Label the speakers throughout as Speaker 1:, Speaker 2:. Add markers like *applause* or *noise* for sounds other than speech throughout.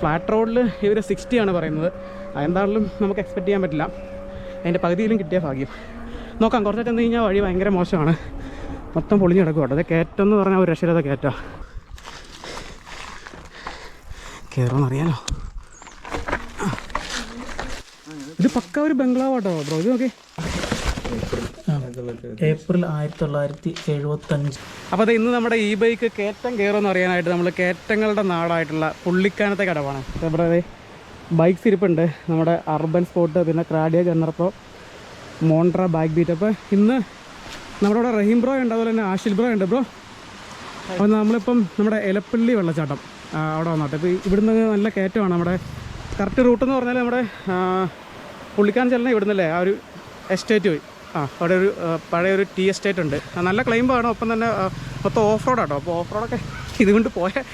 Speaker 1: Flat റോഡിൽ ഇവർ sixty ആണ് പറയുന്നത്. എന്താണെങ്കിലും നമുക്ക് എക്സ്പെക്ട് ചെയ്യാൻ പറ്റില്ല. അതിന്റെ പകുതിയിലും കിട്ടിയ ഭാഗ്യം. നോക്കാം കുറച്ച് ചെന്ന് കഴിഞ്ഞാൽ വഴി ഭയങ്കര മോശമാണ്. മൊത്തം പൊളിഞ്ഞ് കിടക്കും കേട്ടോ. അത് കയറ്റം എന്ന് പറഞ്ഞാൽ ഒരു രക്ഷരത കയറ്റ. കയറുമെന്നറിയാലോ ഇത് പക്ക ഒരു ബംഗ്ലാവ് കേട്ടോ ബ്രോ. ഇത് നോക്കി.
Speaker 2: ഏപ്രിൽ ആയിരത്തി തൊള്ളായിരത്തി എഴുപത്തി അഞ്ച്.
Speaker 1: അപ്പോൾ അത് ഇന്ന് നമ്മുടെ ഈ ബൈക്ക് കയറ്റം കയറുമെന്ന് അറിയാനായിട്ട് നമ്മൾ കേറ്റങ്ങളുടെ നാടായിട്ടുള്ള പുള്ളിക്കാനത്തെ കടവാണ്. ഇവിടെ ബൈക്ക് ഇരിപ്പുണ്ട് നമ്മുടെ അർബൻ സ്പോട്ട് പിന്നെ Cradiac Gunner Pro Montra back beat. അപ്പോൾ ഇന്ന് നമ്മുടെ ഇവിടെ റഹീം ബ്രോ ഉണ്ട് അതുപോലെ തന്നെ ആഷിൽ ബ്രോ ഉണ്ട് ബ്രോ. അപ്പോൾ നമ്മളിപ്പം നമ്മുടെ എലപ്പള്ളി വെള്ളച്ചാട്ടം അവിടെ വന്നിട്ട്. ഇപ്പോൾ ഇവിടുന്ന് നല്ല കയറ്റമാണ്. നമ്മുടെ കറക്റ്റ് റൂട്ട് എന്ന് പറഞ്ഞാൽ നമ്മുടെ പുള്ളിക്കാൻ ചെല്ലണേ ഇവിടുന്നല്ലേ ആ ഒരു എസ്റ്റേറ്റ് പോയി ആ അവിടെ ഒരു പഴയ ഒരു ടീ എസ്റ്റേറ്റ് ഉണ്ട്. നല്ല ക്ലൈമ്പാണ് ഒപ്പം തന്നെ മൊത്തം ഓഫ് റോഡാട്ടോ അപ്പോൾ ഓഫ് റോഡൊക്കെ *laughs* ഇതുകൊണ്ട് പോയാൽ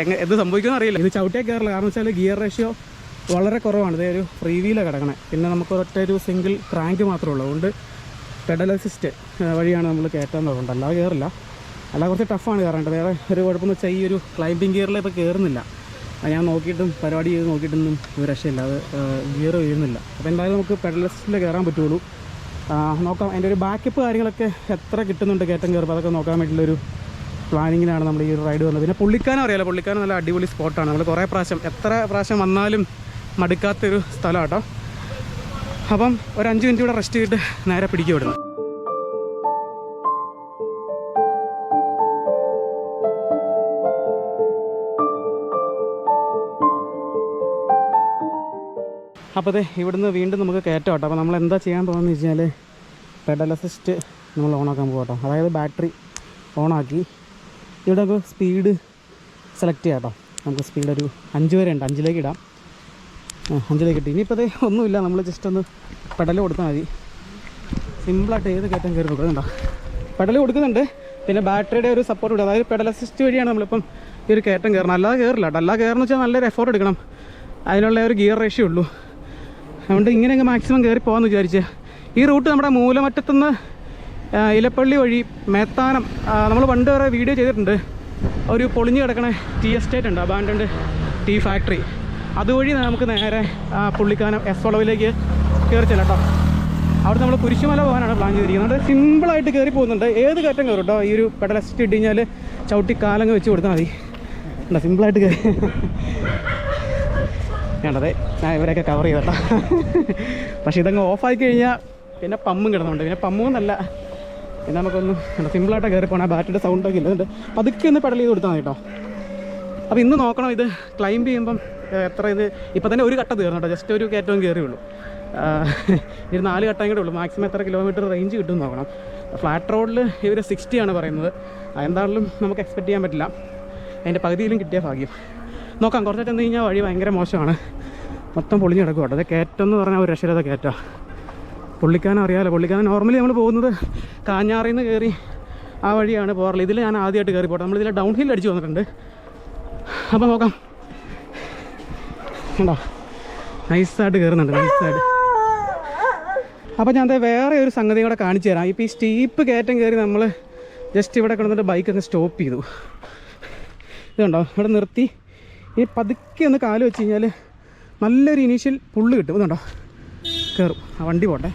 Speaker 1: എങ്ങനെ എന്ത് സംഭവിക്കുമെന്ന് അറിയില്ല. ഇത് ചവിട്ടിയാൽ കയറില്ല കാരണം വെച്ചാൽ ഗിയർ റേഷ്യോ വളരെ കുറവാണ്. ഇതേ ഒരു ഫ്രീ വീലാണ് കിടക്കണേ. പിന്നെ നമുക്ക് ഒരൊറ്റ ഒരു സിംഗിൾ ക്രാങ്ക് മാത്രമേ ഉള്ളൂ. അതുകൊണ്ട് പെഡൽ അസിസ്റ്റ് വഴിയാണ് നമ്മൾ കയറ്റാൻ തുടങ്ങുന്നത്. അല്ലാതെ കയറില്ല അല്ല കുറച്ച് ടഫാണ് കയറേണ്ടത്. വേറെ ഒരു കുഴപ്പമെന്ന് വെച്ചാൽ ഈ ഒരു ക്ലൈംബിംഗ് ഗിയറിൽ ഇപ്പോൾ കയറുന്നില്ല ഞാൻ നോക്കിയിട്ടും പരിപാടി ചെയ്ത് നോക്കിയിട്ടൊന്നും രക്ഷയില്ല. അത് ഗിയർ വീഴുന്നില്ല. അപ്പോൾ എന്തായാലും നമുക്ക് പെഡലസ്റ്റിൽ കയറാൻ പറ്റുള്ളൂ. നോക്കാം. അതിന്റെ ഒരു ബാക്കപ്പ് കാര്യങ്ങളൊക്കെ എത്ര കിട്ടുന്നുണ്ട് കയറ്റം കയറുമ്പോൾ അതൊക്കെ നോക്കാൻ വേണ്ടിയിട്ടുള്ളൊരു പ്ലാനിങ്ങിലാണ് നമ്മൾ ഈ ഒരു റൈഡ് വന്നത്. പിന്നെ പുള്ളിക്കാനും അറിയാലോ? പുള്ളിക്കാനും നല്ല അടിപൊളി സ്പോട്ടാണ് നമ്മൾ കുറേ പ്രാവശ്യം എത്ര പ്രാവശ്യം വന്നാലും മടുക്കാത്തൊരു സ്ഥലമാണ് കേട്ടോ അപ്പം ഒരു അഞ്ച് മിനിറ്റ് കൂടെ റെസ്റ്റ് ചെയ്തിട്ട് നേരെ വിടുന്നു അപ്പോൾ അതെ ഇവിടുന്ന് വീണ്ടും നമുക്ക് കയറ്റം കേട്ടോ. അപ്പോൾ നമ്മൾ എന്താ ചെയ്യാൻ പോകുന്നത് വെച്ച് കഴിഞ്ഞാൽ പെഡൽ അസിസ്റ്റ് നമ്മൾ ഓണാക്കാൻ പോകും കേട്ടോ. അതായത് ബാറ്ററി ഓണാക്കി ഇവിടെ നമുക്ക് സ്പീഡ് സെലക്ട് ചെയ്യാം കേട്ടോ. നമുക്ക് സ്പീഡ് ഒരു അഞ്ച് വരെ ഉണ്ട്. അഞ്ചിലേക്ക് ഇടാം. അഞ്ചിലേക്ക് ഇട്ട്. ഇനിയിപ്പോൾ അതേ ഒന്നുമില്ല. നമ്മൾ ജസ്റ്റ് ഒന്ന് പെഡൽ കൊടുത്താൽ മതി. സിമ്പിളായിട്ട് ഏത് കയറ്റം കയറി കൊടുക്കുന്നുണ്ടോ പെഡൽ കൊടുക്കുന്നുണ്ട്. പിന്നെ ബാറ്ററിയുടെ ഒരു സപ്പോർട്ട് ഉണ്ട് അതായത് പെഡൽ അസിസ്റ്റ് വഴിയാണ് നമ്മളിപ്പം ഈ ഒരു കയറ്റം കയറണം അല്ലാതെ കയറില്ല കേട്ടോ. അല്ലാതെ കയറുന്ന വെച്ചാൽ നല്ലൊരു എഫോർട്ട് എടുക്കണം. അതിനുള്ള ഒരു ഗിയർ റേഷ്യോ ഉള്ളൂ. അതുകൊണ്ട് ഇങ്ങനെയൊക്കെ മാക്സിമം കയറി പോകാമെന്ന് വിചാരിച്ച്. ഈ റൂട്ട് നമ്മുടെ മൂലമറ്റത്തുനിന്ന് ഇലപ്പള്ളി വഴി മേത്താനം നമ്മൾ പണ്ട് വരെ വീഡിയോ ചെയ്തിട്ടുണ്ട്. ഒരു പൊളിഞ്ഞു കിടക്കണ ടീ എസ്റ്റേറ്റ് ഉണ്ട് അബാൻഡൻഡ് ടീ ഫാക്ടറി അതുവഴി നമുക്ക് നേരെ പുള്ളിക്കാനം എസ് വളവിലേക്ക് കയറി ചെല്ലാം കേട്ടോ അവിടെ നമ്മൾ കുരിശുമല പോകാനാണ് പ്ലാൻ ചെയ്തിരിക്കുന്നത്. സിമ്പിളായിട്ട് കയറി പോകുന്നുണ്ട്. ഏത് കയറ്റം കയറും കേട്ടോ ഈ ഒരു പെടലസ്റ്റ് ഇട്ട് കഴിഞ്ഞാൽ ചവിട്ടി കാലങ്ങ് വെച്ച് കൊടുത്താൽ മതി. സിമ്പിളായിട്ട് കയറി വേണ്ടത് ഞാൻ ഇവരെയൊക്കെ കവർ ചെയ്തട്ടോ പക്ഷേ ഇതങ്ങ് ഓഫായി കഴിഞ്ഞാൽ പിന്നെ പമ്മും കിടന്നുണ്ട്. പിന്നെ പമ്മും എന്നല്ല. പിന്നെ നമുക്കൊന്ന് സിമ്പിളായിട്ട് കയറി പോകണം ബാറ്ററിയുടെ സൗണ്ടൊക്കെ ഇല്ല പതുക്കെ ഒന്ന് പെടൽ ചെയ്ത് കൊടുത്താൽ മതി കേട്ടോ. അപ്പോൾ ഇന്ന് നോക്കണം ഇത് ക്ലൈംബ് ചെയ്യുമ്പം എത്ര ഇത് ഇപ്പം തന്നെ ഒരു കട്ട തീർന്നു കേട്ടോ. ജസ്റ്റ് ഒരു കയറ്റവും കയറിയുള്ളൂ ഇത് നാല് ഘട്ടം കൂടെ ഉള്ളൂ. മാക്സിമം എത്ര കിലോമീറ്റർ റേഞ്ച് കിട്ടും നോക്കണം. ഫ്ലാറ്റ് റോഡിൽ ഇവർ സിക്സ്റ്റി ആണ് പറയുന്നത്. എന്താണെങ്കിലും നമുക്ക് എക്സ്പെക്റ്റ് ചെയ്യാൻ പറ്റില്ല. അതിന്റെ പകുതിയിലും കിട്ടിയ ഭാഗ്യം. നോക്കാം. കുറച്ച് എന്ന് കഴിഞ്ഞാൽ വഴി ഭയങ്കര മോശമാണ്. മൊത്തം പൊളിഞ്ഞ് കിടക്കും കേട്ടോ. അത് കയറ്റം എന്ന് പറഞ്ഞാൽ ഒരു രക്ഷരത കയറ്റാം പുള്ളിക്കാനം അറിയാമല്ലോ പുള്ളിക്കാനം നോർമലി നമ്മൾ പോകുന്നത് കാഞ്ഞാറിൽ നിന്ന് കയറി ആ വഴിയാണ് പോകാറുള്ളത് ഇതിൽ ഞാൻ ആദ്യമായിട്ട് കയറി പോട്ടെ. നമ്മളിതിൽ ഡൗൺ ഹിൽ അടിച്ച് വന്നിട്ടുണ്ട്. അപ്പോൾ നോക്കാം. കണ്ടോ? നൈസായിട്ട് കയറുന്നുണ്ട് നൈസായിട്ട് അപ്പോൾ ഞാൻ വേറെ ഒരു സംഗതി കൂടെ കാണിച്ചു തരാം. ഇപ്പോൾ ഈ സ്റ്റീപ്പ് കയറ്റം കയറി നമ്മൾ ജസ്റ്റ് ഇവിടെ കിടന്നിട്ട് ബൈക്ക് ഒന്ന് സ്റ്റോപ്പ് ചെയ്തു. ഇതുണ്ടോ? ഇവിടെ നിർത്തി. ഈ പതുക്കെ ഒന്ന് കാൽ വെച്ച് കഴിഞ്ഞാൽ നല്ലൊരു ഇനീഷ്യൽ പുള്ള് കിട്ടും. ഇതുണ്ടോ? കയറും ആ വണ്ടി പോട്ടെ.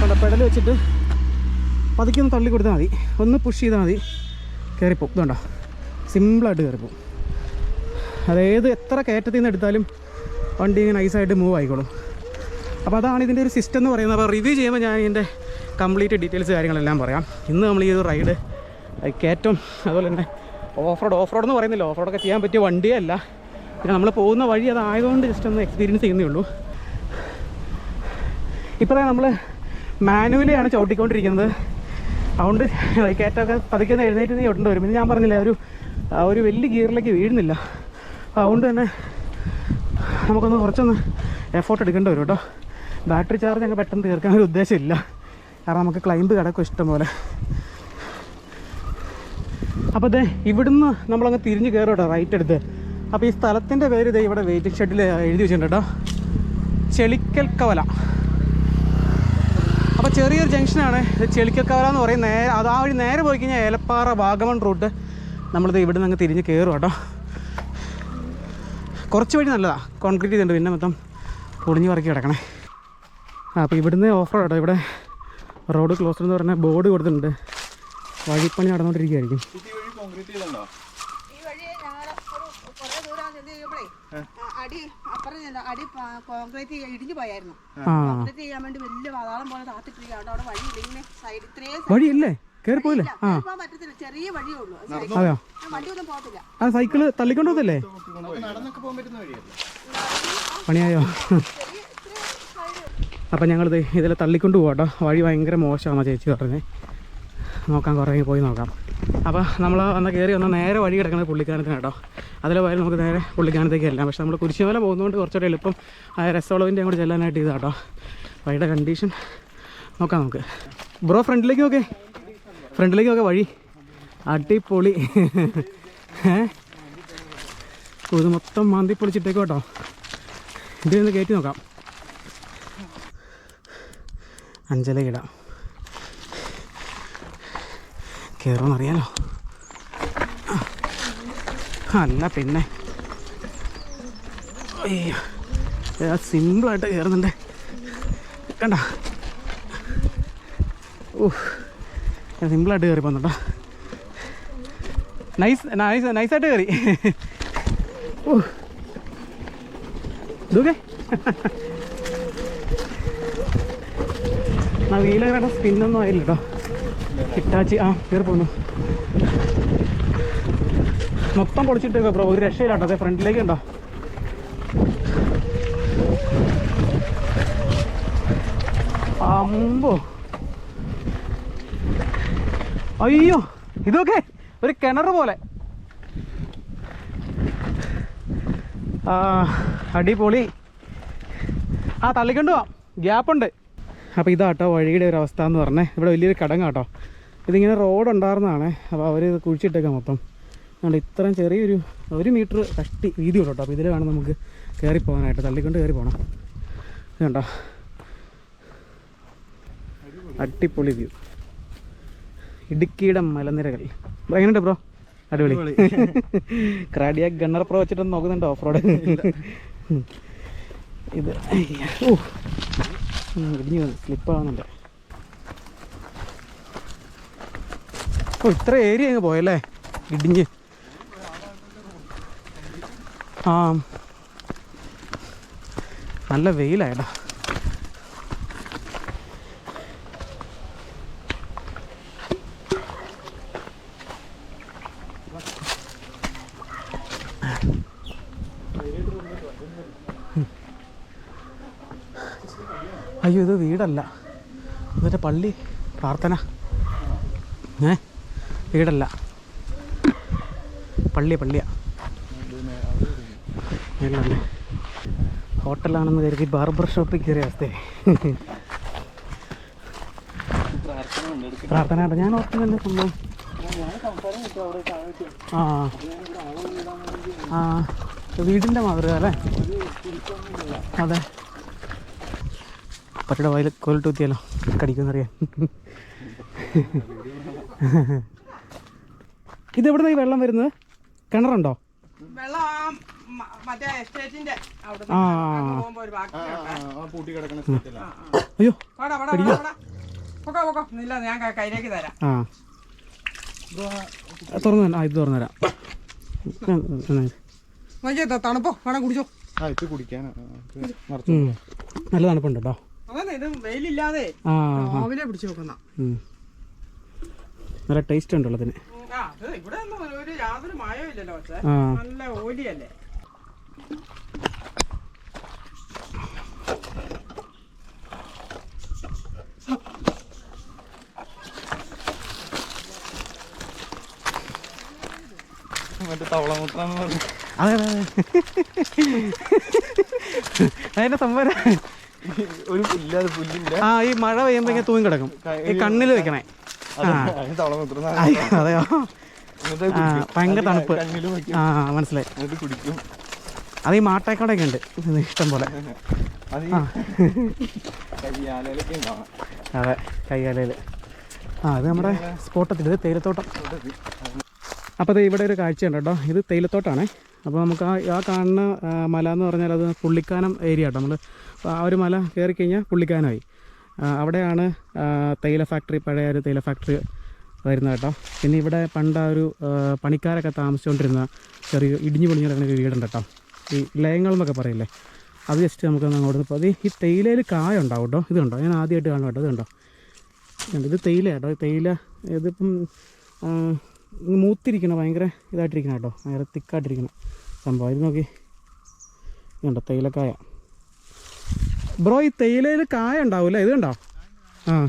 Speaker 1: കണ്ടോ? പെടൽ വെച്ചിട്ട് പതുക്കെ ഒന്ന് തള്ളി കൊടുത്താൽ മതി. ഒന്ന് പുഷ് ചെയ്താൽ മതി. കയറിപ്പോവും ഇതുണ്ടോ? സിമ്പിളായിട്ട് കയറിപ്പോവും അതായത് എത്ര കയറ്റത്തിൽ നിന്ന് എടുത്താലും വണ്ടി ഇങ്ങനെ നൈസായിട്ട് മൂവ് ആയിക്കോളും. അപ്പോൾ അതാണ് ഇതിന്റെ ഒരു സിസ്റ്റം എന്ന് പറയുന്നത്. അപ്പോൾ റിവ്യൂ ചെയ്യുമ്പോൾ ഞാൻ ഇതിന്റെ കംപ്ലീറ്റ് ഡീറ്റെയിൽസ് കാര്യങ്ങളെല്ലാം പറയാം. ഇന്ന് നമ്മൾ ഈ ഒരു റൈഡ് കയറ്റം അതുപോലെ തന്നെ ഓഫ് റോഡ് ഓഫ് റോഡ് എന്ന് പറയുന്നില്ല. ഓഫ് റോഡൊക്കെ ചെയ്യാൻ പറ്റിയ വണ്ടിയല്ല. പിന്നെ നമ്മൾ പോകുന്ന വഴി അതായതുകൊണ്ട് ജസ്റ്റ് ഒന്ന് എക്സ്പീരിയൻസ് ചെയ്യുന്നേ ഉള്ളൂ. ഇപ്പോൾ നമ്മൾ മാനുവലിയാണ് ചവിട്ടിക്കൊണ്ടിരിക്കുന്നത്. അതുകൊണ്ട് കയറ്റമൊക്കെ പതുക്കെ എഴുന്നേറ്റ് നീ ഒട്ടുണ്ട് വരും. പിന്നെ ഞാൻ പറഞ്ഞില്ല ഒരു ഒരു വലിയ ഗിയറിലേക്ക് വീഴുന്നില്ല. അതുകൊണ്ട് തന്നെ നമുക്കൊന്ന് കുറച്ചൊന്ന് എഫോർട്ട് എടുക്കേണ്ടി വരും കേട്ടോ. ബാറ്ററി ചാർജ് അങ്ങ് പെട്ടെന്ന് തീർക്കാൻ ഒരു ഉദ്ദേശമില്ല. കാരണം നമുക്ക് ക്ലൈംബ് കിടക്കും ഇഷ്ടം പോലെ അപ്പോൾ ദേ ഇവിടുന്ന് നമ്മളങ്ങ് തിരിഞ്ഞ് കയറും കേട്ടോ റൈറ്റ് എടുത്ത്. അപ്പോൾ ഈ സ്ഥലത്തിന്റെ പേര് ഇതേ ഇവിടെ വെയിറ്റിംഗ് ഷെഡിൽ എഴുതി വെച്ചിട്ടുണ്ട് കേട്ടോ ചെളിക്കൽ കവല. അപ്പോൾ ചെറിയൊരു ജംഗ്ഷനാണ് ഇത് ചെളിക്കൽ കവല എന്ന് പറയും നേരെ അത് ആ വഴി നേരെ പോയി കഴിഞ്ഞാൽ ഏലപ്പാറ വാഗമൺ റൂട്ട് നമ്മളിത് ഇവിടെ നിന്ന് അങ്ങ് തിരിഞ്ഞ് കയറും കേട്ടോ കുറച്ച് വഴി നല്ലതാ. കോൺക്രീറ്റ് ചെയ്തിട്ടുണ്ട്. പിന്നെ മൊത്തം പൊളിഞ്ഞ് പറക്കി കിടക്കണേ. അപ്പോൾ ഇവിടുന്ന് ഓഫ് റോഡ് ഇവിടെ റോഡ് ക്ലോസ് എന്ന് പറഞ്ഞാൽ ബോർഡ് കൊടുത്തിട്ടുണ്ട്. വഴിപ്പണി നടന്നുകൊണ്ടിരിക്കുകയായിരിക്കും
Speaker 3: ഈ വഴി ഞങ്ങൾ ഒരു കുറേ ദൂരം ചെന്ന് കഴിയുമ്പോഴേ അടി അപ്പുറം ചെന്ന് അടി കോൺക്രീറ്റ് ഇടിഞ്ഞു പോയായിരുന്നു. കോൺക്രീറ്റ് ചെയ്യാൻ വേണ്ടി വലിയ വാതാളം പോലെ താത്തിട്ടിരിക്കുകയാണ് അവിടെ വഴി ഇല്ലെങ്കിൽ സൈഡ് ഇത്രയും
Speaker 1: വഴിയില്ലേ? കയറി പോയില്ലേ? ആ.
Speaker 3: പോകാൻ പറ്റത്തില്ല. ചെറിയ വഴിയേ ഉള്ളൂ. വണ്ടിയൊന്നും പോകത്തില്ല.
Speaker 1: ആ സൈക്കിൾ തള്ളിക്കൊണ്ട് പോകത്തില്ലേ പണിയായോ?
Speaker 3: പറ്റുന്ന ഇത്രയും പണിയായോ
Speaker 1: അപ്പം ഞങ്ങളിത് ഇതിൽ തള്ളിക്കൊണ്ട് പോകാം കേട്ടോ വഴി ഭയങ്കര മോശമാണ് ചേച്ചി പറഞ്ഞത് നോക്കാം കുറേ പോയി നോക്കാം. അപ്പോൾ നമ്മൾ വന്ന് കയറി വന്ന നേരെ വഴി കിടക്കുന്നത് പുള്ളിക്കാനത്തിന് കേട്ടോ. അതിൽ പോയാൽ നമുക്ക് നേരെ പുള്ളിക്കാനത്തേക്ക് എല്ലാം പക്ഷേ നമ്മൾ കുരിശുമല പോകുന്നതുകൊണ്ട് കുറച്ചുകൂടെ എളുപ്പം ആ രസവളവിന്റെ അങ്ങോട്ട് ചെല്ലാനായിട്ട് ഇതാ കേട്ടോ. വഴിയുടെ കണ്ടീഷൻ നോക്കാം നമുക്ക്. ബ്രോ ഫ്രണ്ടിലേക്ക് നോക്കേ. ഫ്രണ്ടിലേക്ക് നോക്കെ വഴി. അടിപൊളി. *laughs* ഇത് മൊത്തം മാന്തി പൊളിച്ചിട്ടേക്ക് കേട്ടോ. ഇതിൽ നിന്ന് കയറ്റി നോക്കാം. അഞ്ചല ഇടാം. കയറുമെന്നറിയാലോ അല്ല പിന്നെ. സിമ്പിളായിട്ട് കയറുന്നുണ്ട് *laughs* കണ്ട? ഓ സിമ്പിളായിട്ട് കയറി പോകുന്നുണ്ടോ നൈസ് നൈസ് നൈസായിട്ട് കയറി ഓക്കേ ഇതൊക്കെ ആ വീലകളുടെ സ്പിന്നൊന്നും ആയില്ല ഹിറ്റാച്ചി ആ കയറി പോന്നു. മൊത്തം പൊളിച്ചിട്ട് ബ്രോ. ഒരു രക്ഷയിലാട്ടോ അതെ ഫ്രണ്ടിലേക്ക് ഉണ്ടോ അമ്പോ. അയ്യോ ഇതൊക്കെ ഒരു കിണർ പോലെ. ആ അടിപൊളി. ആ തള്ളിക്കൊണ്ട് പോവാം. ഗ്യാപ്പുണ്ട്. അപ്പോൾ ഇതാട്ടോ വഴിയുടെ ഒരു അവസ്ഥ എന്ന് പറഞ്ഞേ. ഇവിടെ വലിയൊരു കടങ്ങാട്ടോ. ഇതിങ്ങനെ റോഡ് ഉണ്ടായിരുന്നതാണ് അപ്പോൾ അവർ ഇത് കുഴിച്ചിട്ടേക്കാം മൊത്തം. അതുകൊണ്ട് ഇത്രയും ചെറിയൊരു ഒരു മീറ്റർ കഷ്ടി വീതി ഉള്ളു കേട്ടോ. അപ്പോൾ ഇതിൽ വേണം നമുക്ക് കയറി പോകാനായിട്ട്. തള്ളിക്കൊണ്ട് കയറി പോകണം ഇതുണ്ടോ അടിപൊളി വ്യൂ ഇടുക്കിയുടെ മലനിരകൾ. എങ്ങനെയുണ്ട് ബ്രോ? അടിപൊളി. ക്രാഡിയ ഗണ്ണർ പ്രോ വെച്ചിട്ടൊന്ന് നോക്കുന്നുണ്ട് ഓഫ് റോഡ് ഇത്. ഓ ഇടിഞ്ഞു ഇടിഞ്ഞു സ്ലിപ്പാവുന്നുണ്ട് ഓ ഇത്ര ഏരിയ അങ്ങ് പോയല്ലേ? ഇടിഞ്ഞ്. ആ. നല്ല വെയിലായടാ. അയ്യോ ഇത് വീടല്ല. ഇതൊരു പള്ളി പ്രാർത്ഥന. ഏ? വീടല്ല പള്ളിയ പള്ളിയാ. ഹോട്ടലാണെന്ന് കരുതി ബാർബർ ഷോപ്പിൽ കയറിയ അവസ്ഥയെ പ്രാർത്ഥന കേട്ടോ. ഞാൻ ഓർക്കുന്നുണ്ട് സംഭവം. ആ. ആ. വീടിന്റെ മാതൃക അല്ലേ? അതെ. പട്ടിയുടെ വയൽ കോലിട്ട് കുത്തിയാലോ? കടിക്കുമെന്നറിയാൻ ഇത് എവിടെ ഈ വെള്ളം വരുന്നത്? കിണറുണ്ടോ? അയ്യോ തുറന്നു തരാം. ആ ഇത് തുറന്നു തരാം.
Speaker 3: തണുപ്പോ? വേണം കുടിച്ചോ.
Speaker 1: നല്ല തണുപ്പുണ്ട് കേട്ടോ
Speaker 3: ഇത് വെയിലില്ലാതെ
Speaker 1: ആ
Speaker 3: രാവിലെ പിടിച്ചു നോക്കുന്ന
Speaker 1: ഉം. നല്ല ടേസ്റ്റ് ഉണ്ടല്ലോ ഉള്ളതിന്?
Speaker 3: ആ അത് ഇവിടെ ഒരു- യാതൊരു ഇല്ലല്ലോ നല്ല ഓലിയല്ലേ?
Speaker 1: അതെ അതെ അതിന്റെ സംഭവം
Speaker 4: ഒരു പുല്ലാതെ പുല്ലില്ല.
Speaker 1: ആ ഈ മഴ പെയ്യുമ്പോ ഇങ്ങനെ തൂങ്ങി കിടക്കും. ഈ കണ്ണിൽ വെക്കണേ. അതെയോ? ഭയങ്കര തണുപ്പ്. ആ മനസ്സിലായി. അത് ഈ മാട്ടേക്കടയൊക്കെ ഉണ്ട്. ഇഷ്ടം പോലെ.
Speaker 4: അതെ
Speaker 1: കൈകാലയിൽ ആ. അത് നമ്മുടെ സ്പോട്ടത്തിൽ ഇത് തേയിലത്തോട്ടം. അപ്പോൾ ഇവിടെ ഒരു കാഴ്ചയുണ്ട് കേട്ടോ. ഇത് തേയിലത്തോട്ടാണേ. അപ്പോൾ നമുക്ക് ആ ആ കാണുന്ന മല എന്ന് പറഞ്ഞാൽ അത് പുള്ളിക്കാനം ഏരിയ കേട്ടോ നമ്മൾ ആ ഒരു മല കയറി കഴിഞ്ഞാൽ പുള്ളിക്കാനമായി. അവിടെയാണ് തേയില ഫാക്ടറി പഴയ ഒരു തേയില ഫാക്ടറി വരുന്നത് കേട്ടോ. പിന്നെ ഇവിടെ പണ്ട് ആ ഒരു പണിക്കാരൊക്കെ താമസിച്ചുകൊണ്ടിരുന്ന ചെറിയ ഇടിഞ്ഞു പൊളിഞ്ഞു കിടക്കുന്ന ഒരു വീടുണ്ട് കേട്ടോ. ഈ ലയങ്ങൾ എന്നൊക്കെ പറയില്ലേ? അത് ജസ്റ്റ് നമുക്ക് അങ്ങോട്ട് ഇപ്പോൾ ഈ തേയിലയിൽ കായ ഉണ്ടാവും കേട്ടോ. ഇത് കണ്ടോ? ഞാൻ ആദ്യമായിട്ട് കാണും കേട്ടോ. ഇത് കണ്ടോ? ഇത് തേയില കേട്ടോ. തേയില ഇതിപ്പം മൂത്തിരിക്കണം. ഭയങ്കര ഇതായിട്ടിരിക്കണം കേട്ടോ. ഭയങ്കര തിക്കായിട്ടിരിക്കണം സംഭവം. ഇത് നോക്കി. ഇതുണ്ടോ തേയിലക്കായ. ബ്രോ ഈ തേയിലയിൽ കായ ഉണ്ടാവില്ല? ഇത് കണ്ടോ? ആ.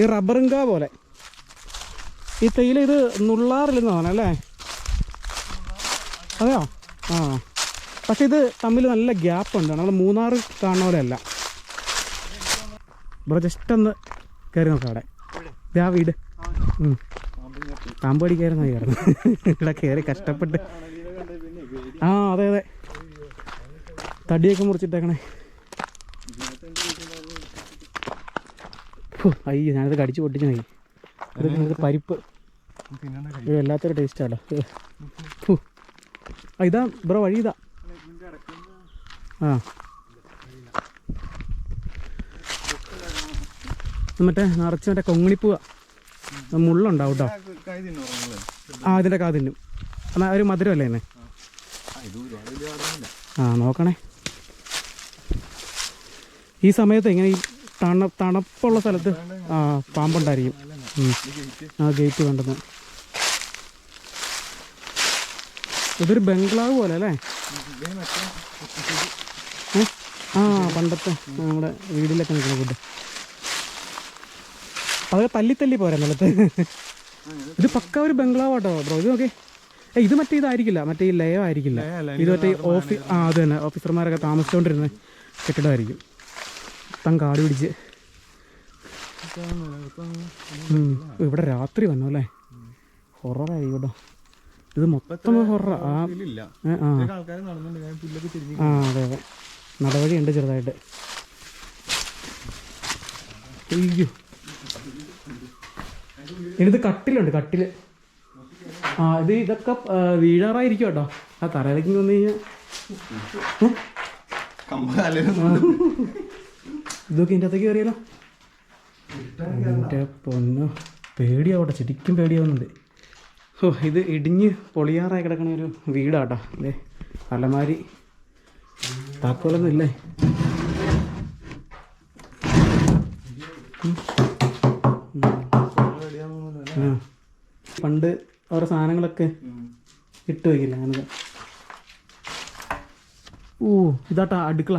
Speaker 1: ഈ റബ്ബറിങ്ക പോലെ. ഈ തേയില ഇത് നുള്ളാറില്ലെന്ന് തോന്നണം അല്ലേ? അതെയോ? ആ. പക്ഷെ ഇത് തമ്മിൽ നല്ല ഗ്യാപ്പ് ഉണ്ട്. നമ്മൾ മൂന്നാർ കാണുന്ന പോലെ അല്ല. ബ്രോ ജസ്റ്റ് ഒന്ന് കയറി നോക്കാം അവിടെ. ഇതാ വീട്. പാമ്പ് കയറുന്ന കയറുന്നു ഇവിടെ കയറി കഷ്ടപ്പെട്ട്. ആ അതെ അതെ. തടിയൊക്കെ മുറിച്ചിട്ടേക്കണേ. അയ്യോ ഞാനത് കടിച്ചു പൊട്ടിച്ചു നോക്കി ഇത് പരിപ്പ്. വല്ലാത്തൊരു ടേസ്റ്റാണല്ലോ ആ ഇതാ ബ്രോ വഴി ഇതാ. ആ. മറ്റേ നിറച്ച് മറ്റേ കൊങ്ങിണിപ്പൂവ മുള്ളുണ്ടാവും കേട്ടോ ആ ഇതിന്റെ കാ തിന്നും. എന്നാൽ ഒരു മധുരമല്ലേ എന്നെ ആ നോക്കണേ. ഈ സമയത്ത് എങ്ങനെ ഈ തണ തണുപ്പുള്ള സ്ഥലത്ത് ആ പാമ്പുണ്ടായിരിക്കും. ആ ഗേറ്റ് വേണ്ടത് ഇതൊരു ബംഗ്ലാവ് പോലെ അല്ലേ? ആ പണ്ടത്തെ നമ്മുടെ വീടിലൊക്കെ നിൽക്കുന്ന ഫുഡ്. അതൊക്കെ തല്ലി തല്ലി പോരാ നിലത്ത്. ഇത് പക്ക ഒരു ബംഗ്ലാവ് ആട്ടോ ബ്രോ. ഇത് നോക്കി ഏ ഇത് മറ്റേ ഇതായിരിക്കില്ല. മറ്റേ ഈ ലയം ആയിരിക്കില്ല. ഇത് മറ്റേ ഓഫീസ് ആ അത് തന്നെ ഓഫീസർമാരൊക്കെ താമസിച്ചുകൊണ്ടിരുന്ന കെട്ടിടമായിരിക്കും. തം കാട് പിടിച്ച്. ഇവിടെ രാത്രി വന്നു അല്ലേ? ഹൊററായി കേട്ടോ. ഇത് മൊത്തം ഹൊറ ആ. ആ അതെ അതെ. നടവഴിയുണ്ട് ചെറുതായിട്ട്. അയ്യോ. ഇത് കട്ടിലുണ്ട് കട്ടിൽ. ആ ഇത് ഇതൊക്കെ വീഴാറായിരിക്കും കേട്ടോ. ആ തറയിലേക്ക് വന്നു കഴിഞ്ഞാൽ ഇതൊക്കെ ഇതിന്റെ അകത്തേക്ക് കയറിയാലോ? എന്റെ പൊന്നോ. പേടിയാവട്ടെ ശരിക്കും പേടിയാവുന്നുണ്ട്. ഓ ഇത് ഇടിഞ്ഞ് പൊളിയാറായി കിടക്കണ ഒരു വീടാട്ടോ. അല്ലേ അലമാരി. താക്കോലൊന്നും ഇല്ലേ. പണ്ട് ഓരോ സാധനങ്ങളൊക്കെ ഇട്ട് വയ്ക്കില്ല അങ്ങനെ ഓ ഇതാട്ടാ അടുക്കള.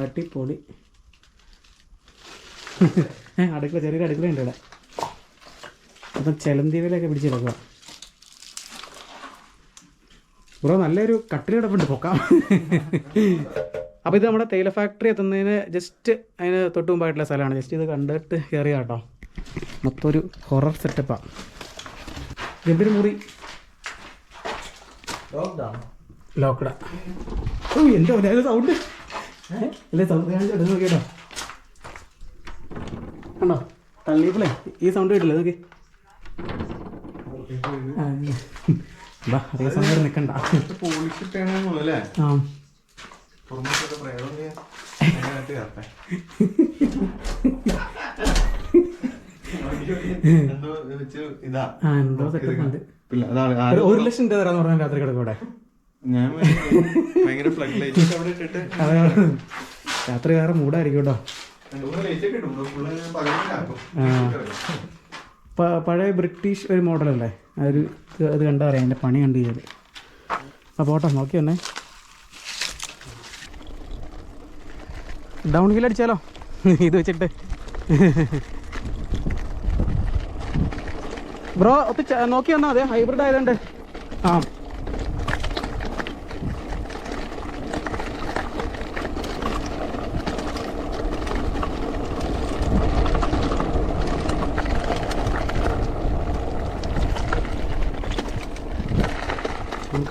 Speaker 1: അടിപൊളി. ചെറിയ അടുക്കള ചെറിയൊരു അടുക്കളയുണ്ട് ഇവിടെ. അപ്പം ചെലന്തിവിലൊക്കെ പിടിച്ചെടുക്കുക ബ്രോ നല്ലൊരു കട്ടിൽ കിടപ്പുണ്ട് പൊക്കാം. അപ്പോൾ ഇത് നമ്മുടെ തേയില ഫാക്ടറി എത്തുന്നതിന് ജസ്റ്റ് അതിന് തൊട്ട് മുമ്പായിട്ടുള്ള സ്ഥലമാണ്. ജസ്റ്റ് ഇത് കണ്ടിട്ട് കയറിയ കേട്ടോ. മൊത്തം ഒരു ഹൊറർ സെറ്റപ്പാണ് എന്തൊരു മുറി? മുറി ലോക്ക്ഡൗൺ ഓ എന്തോ സൗണ്ട് അല്ലേ സൗണ്ട് കാണിച്ചു എടുത്ത് നോക്കിയോ കണ്ടോ? തള്ളിയപ്പോളേ ഈ സൗണ്ട് കേട്ടില്ലേ നോക്കി അതേ സമയം നിൽക്കണ്ട ആ.
Speaker 4: എന്തോ
Speaker 1: സെറ്റപ്പ് ഉണ്ട്. ഒരു ലക്ഷം രൂപ തരാന്ന് പറഞ്ഞാൽ രാത്രി കിടക്കും ഇവിടെ.
Speaker 4: ഞാൻ ഭയങ്കര ഫ്ലഡ് ലൈറ്റ് *laughs* അവിടെ ഇട്ടിട്ട്.
Speaker 1: രാത്രി വേറെ മൂടായിരിക്കും കേട്ടോ. പഴയ ബ്രിട്ടീഷ് ഒരു മോഡലല്ലേ? ആ ഒരു അത് കണ്ടാ അറിയാം എന്റെ പണി കണ്ടു ചെയ്ത് ആ പോട്ടെ നോക്കി തന്നെ ഡൗൺ ഹിൽ അടിച്ചാലോ? ഇത് വെച്ചിട്ട്. ബ്രോ ഒത്ത് നോക്കി വന്നാൽ അതെ ഹൈബ്രിഡ് ആയതുകൊണ്ട്. ആ.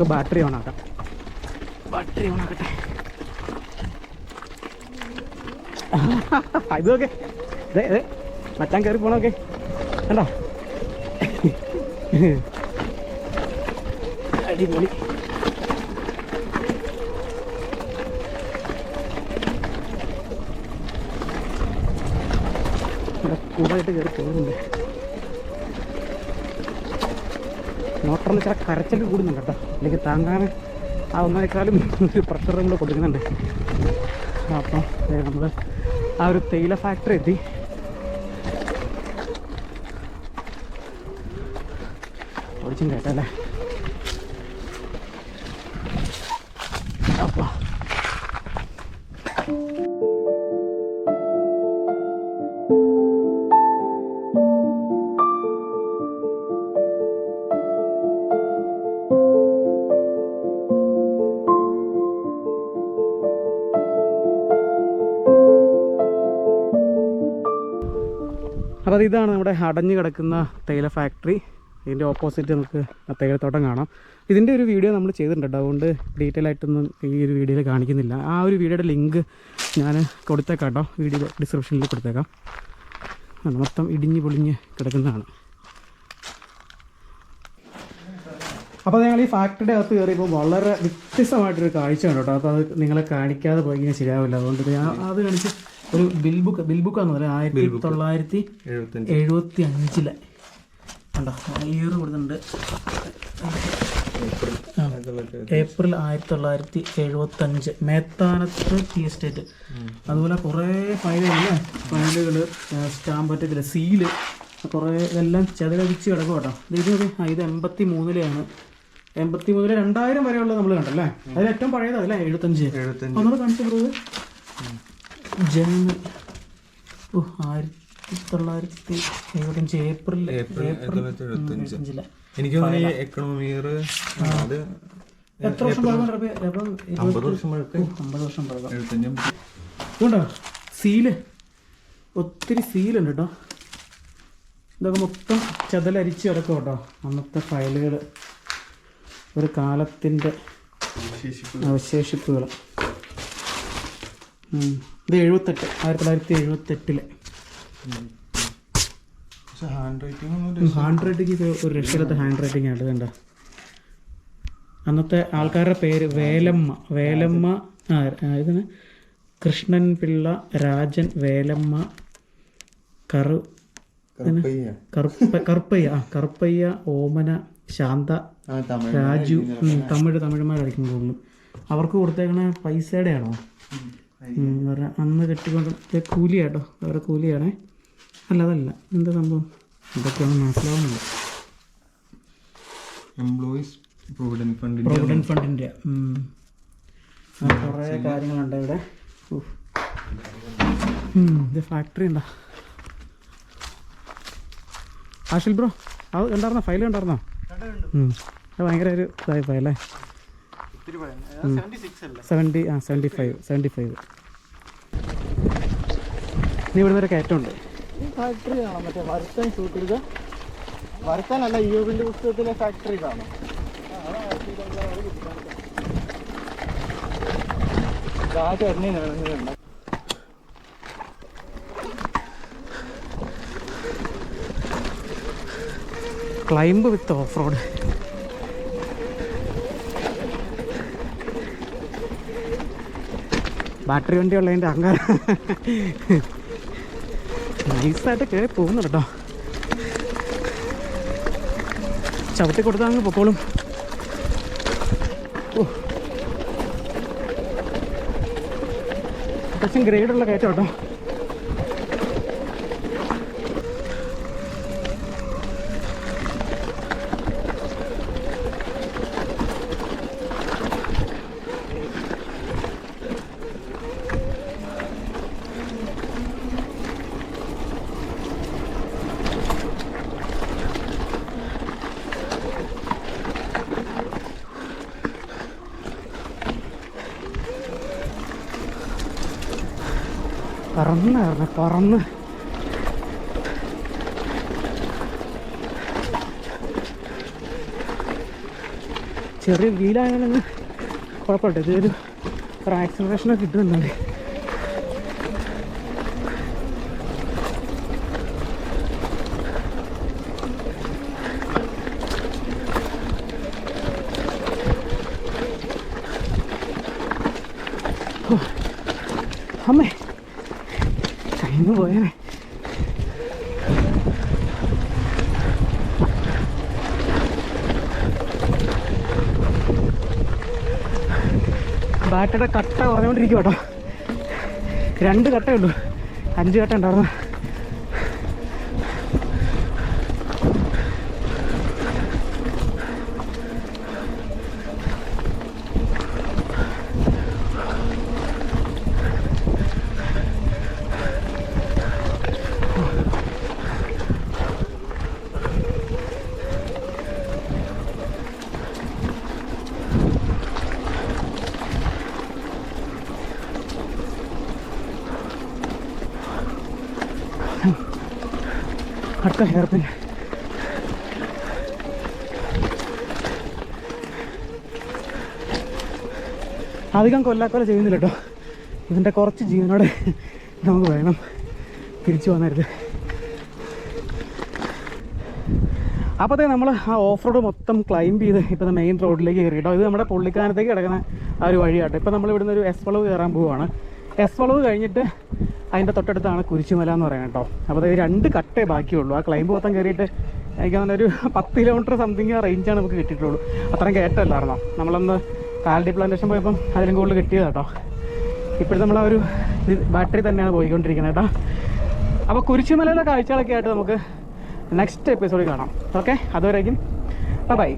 Speaker 1: നമുക്ക് ബാറ്ററി ഓൺ ആക്കാം. ബാറ്ററി ഓൺ ആക്കട്ടെ. ഇത് നോക്കെ. മച്ചാൻ കയറി പോണോക്കെ കണ്ടോ? അടിപൊളി. കൂടായിട്ട് കയറി പോകുന്നുണ്ട്. മോട്ടറിന് ചില കരച്ചൊക്കെ കൂടുന്നുണ്ട് കേട്ടോ. അല്ലെങ്കിൽ താങ്ങാൻ ആ ഒന്നേക്കാളും ഒരു പ്രഷർ നമ്മൾ കൊടുക്കുന്നുണ്ട്. അപ്പം നമ്മൾ ആ ഒരു തേയില ഫാക്ടറി എത്തി. ഓടിച്ചും കേട്ടല്ലേ അത് ഇതാണ് നമ്മുടെ അടഞ്ഞു കിടക്കുന്ന തേയില ഫാക്ടറി ഇതിന്റെ ഓപ്പോസിറ്റ് നമുക്ക് തേയിലത്തോട്ടം കാണാം. ഇതിന്റെ ഒരു വീഡിയോ നമ്മൾ ചെയ്തിട്ടുണ്ട്. അതുകൊണ്ട് ഡീറ്റെയിൽ ആയിട്ടൊന്നും ഈ ഒരു വീഡിയോയിൽ കാണിക്കുന്നില്ല. ആ ഒരു വീഡിയോയുടെ ലിങ്ക് ഞാൻ കൊടുത്തേക്കാം കേട്ടോ. വീഡിയോ ഡിസ്ക്രിപ്ഷനിൽ കൊടുത്തേക്കാം. മൊത്തം ഇടിഞ്ഞ് പൊളിഞ്ഞ് കിടക്കുന്നതാണ്. അപ്പോൾ ഞങ്ങൾ ഈ ഫാക്ടറിയുടെ അകത്ത് കയറിയപ്പോൾ വളരെ വ്യത്യസ്തമായിട്ടൊരു കാഴ്ചയാണ് കേട്ടോ. അപ്പോൾ അത് നിങ്ങളെ കാണിക്കാതെ പോയി ഇങ്ങനെ ശരിയാവില്ല. അതുകൊണ്ട് ഞാൻ അത് കാണിച്ച് ഒരു ബിൽ ബുക്ക് ബിൽ ബുക്കാന്ന് പറയാം. ആയിരത്തി തൊള്ളായിരത്തി എഴുപത്തി അഞ്ചിലെ കണ്ടോ? ഇയർ കൊടുത്തിട്ടുണ്ട്. ഏപ്രിൽ ആയിരത്തി തൊള്ളായിരത്തി എഴുപത്തി അഞ്ച് മേത്താനത്ത് ടീ എസ്റ്റേറ്റ്. അതുപോലെ കുറേ ഫയലുകൾ ഫയലുകൾ സ്റ്റാമ്പ് പറ്റത്തില്ല സീൽ കുറേ ഇതെല്ലാം ചെതലടിച്ച് കിടക്കും കേട്ടോ. ഇത് ഇത് ആ, ഇത് എൺപത്തി മൂന്നിലെയാണ് എൺപത്തി മൂന്നിലെ രണ്ടായിരം വരെയുള്ളത് നമ്മൾ കണ്ടല്ലേ? അതിൽ ഏറ്റവും പഴയതല്ലേ എഴുപത്തഞ്ച്
Speaker 4: എഴുപത്തഞ്ച്
Speaker 1: നമ്മൾ പോകുന്നത് ജനറൽ ഓ ആയിരത്തി തൊള്ളായിരത്തി എഴുപത്തഞ്ച് ഏപ്രിൽ
Speaker 4: ഏപ്രിൽ
Speaker 1: എഴുപത്തഞ്ചിലെ
Speaker 4: എനിക്ക് തോന്നുന്നു എക്കണോമി ഇയർ അത്
Speaker 1: എത്ര വർഷം പഴക്കം റബ്ബി? അപ്പം ഇരുപത്
Speaker 4: അമ്പത് വർഷം പഴക്കം.
Speaker 1: അമ്പത് വർഷം പഴക്കം.
Speaker 4: എഴുപത്തഞ്ച്
Speaker 1: ഇതുണ്ടോ സീൽ. ഒത്തിരി സീലുണ്ട് കേട്ടോ ഇതൊക്കെ മൊത്തം ചതലരിച്ച് കിടക്കും കേട്ടോ അന്നത്തെ ഫയലുകൾ ഒരു കാലത്തിന്റെ അവശേഷിപ്പുകൾ. ഇത് എഴുപത്തെട്ട് ആയിരത്തി തൊള്ളായിരത്തി എഴുപത്തെട്ടിലെ
Speaker 4: ഹാൻഡ് റൈറ്റിംഗ്
Speaker 1: ഹാൻഡ് റൈറ്റിംഗ് ഒരു രക്ഷയില്ലാത്ത ഹാൻഡ് റൈറ്റിംഗ് ആണ് കണ്ട? അന്നത്തെ ആൾക്കാരുടെ പേര് വേലമ്മ വേലമ്മ ഇതിന് കൃഷ്ണൻ പിള്ള രാജൻ വേലമ്മ കറു കറുപ്പ കറുപ്പയ്യ ആ കറുപ്പയ്യ ഓമന ശാന്ത രാജു തമിഴ് തമിഴന്മാരായിരിക്കും കൂടുതലും. അവർക്ക് കൊടുത്തേക്കണ പൈസയുടെ ആണോ അന്ന് കെട്ടിക്കൊണ്ട് കൂലിയാട്ടോ. അവരുടെ കൂലിയാണേ. അല്ല അതല്ല. എന്താ സംഭവം? ഇതൊക്കെയാണ് മനസ്സിലാവുന്നത്.
Speaker 4: എംപ്ലോയീസ് പ്രൊവിഡന്റ് ഫണ്ടിന്റെ
Speaker 1: പ്രൊവിഡന്റ് ഫണ്ടിന്റെ കുറേ കാര്യങ്ങളുണ്ട് ഇവിടെ. ഇത് ഫാക്ടറി ഉണ്ടോ? ആഷിൽ ബ്രോ അത് ഉണ്ടായിരുന്നോ ഫയൽ ഉണ്ടായിരുന്നോ. അത് ഭയങ്കര ഒരു ഇതായി പോയല്ലേ സെവന്റി ആ സെവന്റി ഫൈവ് സെവന്റി ഫൈവ് ഇനി ഇവിടെ വരെ കയറ്റമുണ്ട്
Speaker 2: ഫാക്ടറി കാണാം മറ്റേ വരുത്താൻ ഷൂട്ട് ചെയ്ത വരുത്താനല്ല യൂബിന്റെ പുസ്തകത്തിലെ ഫാക്ടറി കാണാം ചേട്ടനാണ്
Speaker 1: climb with off road battery വണ്ടി ഉള്ളതിന്റെ അഹങ്കാരം. നൈസായിട്ട് കയറി പോകുന്നു കേട്ടോ. ചവിട്ടി കൊടുത്താൽ അങ്ങ് പൊക്കോളും. ഓ. അത്യാവശ്യം ഗ്രേഡുള്ള കയറ്റം കേട്ടോ. പറന്നായിരുന്നു പറന്ന് ചെറിയ വീലായാലും കുഴപ്പമില്ല ഇതൊരു ഒരു ആക്സിലറേഷനൊക്കെ കിട്ടുന്നുണ്ട് കട്ട കുറഞ്ഞുകൊണ്ടിരിക്കും കേട്ടോ രണ്ട് കട്ടയുള്ളൂ. അഞ്ച് കട്ട ഉണ്ടായിരുന്നു. അടുത്ത ഹെയർ പിൻ അധികം കൊല്ലാക്കൊല ചെയ്യുന്നില്ല കേട്ടോ. ഇതിന്റെ കുറച്ച് ജീവനോടെ നമുക്ക് വേണം തിരിച്ചു വന്നരുത് അപ്പോഴത്തേ നമ്മൾ ആ ഓഫ് റോഡ് മൊത്തം ക്ലൈംബ് ചെയ്ത് ഇപ്പോൾ മെയിൻ റോഡിലേക്ക് കയറി കേട്ടോ. ഇത് നമ്മുടെ പുള്ളിക്കാനത്തേക്ക് കിടക്കുന്ന ആ ഒരു വഴിയാട്ടോ. ഇപ്പോൾ നമ്മൾ ഇവിടുന്ന് ഒരു എസ് വളവ് കയറാൻ പോവുകയാണ് എസ് വളവ് കഴിഞ്ഞിട്ട് അതിന്റെ തൊട്ടടുത്താണ് കുരിശുമല എന്ന് പറയുന്നത് കേട്ടോ. അപ്പോൾ അതായത് രണ്ട് കട്ടേ ബാക്കിയുള്ളൂ. ആ ക്ലൈംബ് മൊത്തം കയറിയിട്ട് എനിക്ക് അങ്ങനെ ഒരു പത്ത് കിലോമീറ്റർ സംതിങ് റേഞ്ചാണ് നമുക്ക് കിട്ടിയിട്ടുള്ളൂ. അത്രയും കയറ്റമല്ലായിരുന്നോ? നമ്മളൊന്ന് കാലടി പ്ലാന്റേഷൻ പോയപ്പം അതിലും കൂടുതൽ കിട്ടിയത് കേട്ടോ. ഇപ്പോഴും നമ്മൾ ആ ഒരു ബാറ്ററി തന്നെയാണ് പോയിക്കൊണ്ടിരിക്കുന്നത് കേട്ടോ. അപ്പോൾ കുരിശുമലയിലെ കാഴ്ചകളൊക്കെ ആയിട്ട് നമുക്ക് നെക്സ്റ്റ് എപ്പിസോഡിൽ കാണാം. ഓക്കെ അതുവരേക്കും. ബൈ